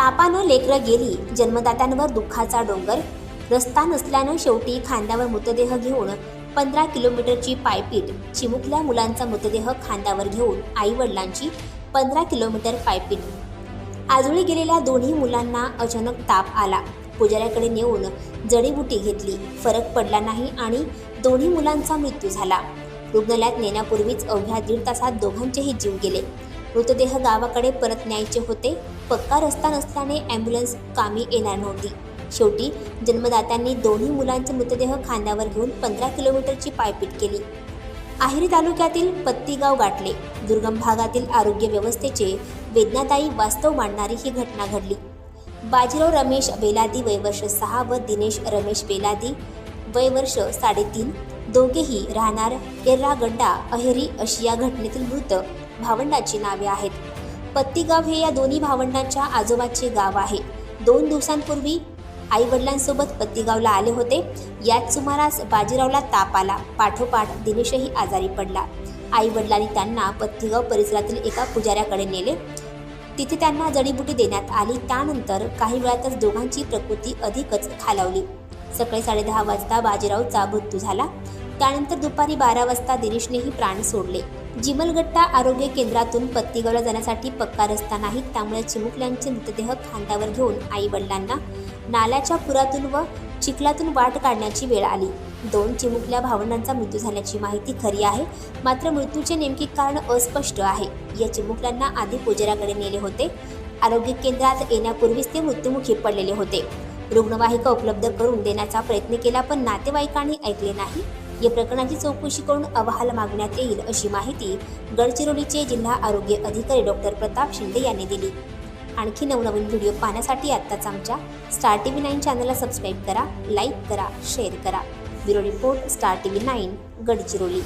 तापानं लेकरं गेली. जन्मदात्यांवर दुःखाचा डोंगर. रस्ता नसल्यानं शेवटी खांद्यावर मृतदेह घेऊन पंधरा किलोमीटरची पायपीट चिमुकल्या मुलांचा मृतदेह खांद्यावर घेऊन आई वडिलांची पंधरा किलोमीटर पायपीट. आजोळी गेलेल्या दोन्ही मुलांना अचानक ताप आला. पुजाऱ्याकडे नेऊन जडीबुटी घेतली. फरक पडला नाही आणि दोन्ही मुलांचा मृत्यू झाला. रुग्णालयात नेण्यापूर्वीच अवघ्या दीड तासात दोघांचेही जीव गेले. मृतदेह गावाकडे परत न्यायचे होते. पक्का रस्ता नसल्याने ॲम्ब्युलन्स कामी येणार नव्हती. शेवटी जन्मदात्यांनी दोन्ही मुलांचे मृतदेह खांद्यावर घेऊन पंधरा किलोमीटरची पायपीट केली. आहिरी तालुक्यातील पत्तीगाव गाठले. दुर्गम भागातील आरोग्य व्यवस्थेचे वेदनादायी वास्तव मांडणारी ही घटना घडली. बाजीराव रमेश बेलादी वयवर्ष सहा व दिनेश रमेश बेलादी वयवर्ष साडेतीन दोघेही राहणार एर्रागड्डा अहेरी अशी या घटनेतील मृत भावंडाची नावे आहेत. पत्तीगाव हे या दोन्ही भावंडांच्या आजोबाचे गाव आहे. दोन दिवसांपूर्वी आई वडिलांसोबत पत्तीगावला आले होते. याच सुमारास बाजीरावला ताप आला. पाठोपाठ दिनेशही आजारी पडला. आई वडिलांनी त्यांना पत्तीगाव परिसरातील एका पुजाऱ्याकडे नेले. तिथे त्यांना जडीबुटी देण्यात आली. त्यानंतर काही वेळातच दोघांची प्रकृती अधिकच खालावली. सकाळी साडेदहा वाजता बाजीरावचा मृत्यू झाला. त्यानंतर दुपारी बारा वाजता दिनेशनेही प्राण सोडले. जिमलगट्टा आरोग्य केंद्रातून पत्तीगावला जाण्यासाठी पक्का रस्ता नाही त्यामुळे चिमुकल्यांचे मृतदेह खांद्यावर घेऊन आई वडिलांना नाल्याच्या पुरातून व चिखलातून वाट काढण्याची वेळ आली. दोन चिमुकल्या भावंडांचा मृत्यू झाल्याची माहिती खरी आहे मात्र मृत्यूचे नेमके कारण अस्पष्ट आहे. या चिमुकल्यांना आधी पुजाऱ्याकडे नेले होते. आरोग्य केंद्रात येण्यापूर्वीच ते मृत्युमुखी पडलेले होते. रुग्णवाहिका उपलब्ध करून देण्याचा प्रयत्न केला पण नातेवाईकांनी ऐकले नाही. या प्रकरणाची चौकशी करून अहवाल मागण्यात येईल अशी माहिती गडचिरोलीचे जिल्हा आरोग्य अधिकारी डॉक्टर प्रताप शिंदे यांनी दिली. आणखी नवनवीन व्हिडिओ पाहण्यासाठी आत्ताच आमच्या स्टार टी व्ही नाईन चॅनलला सबस्क्राईब करा लाईक करा शेअर करा. Bureau report Star T V nine Gadchiroli.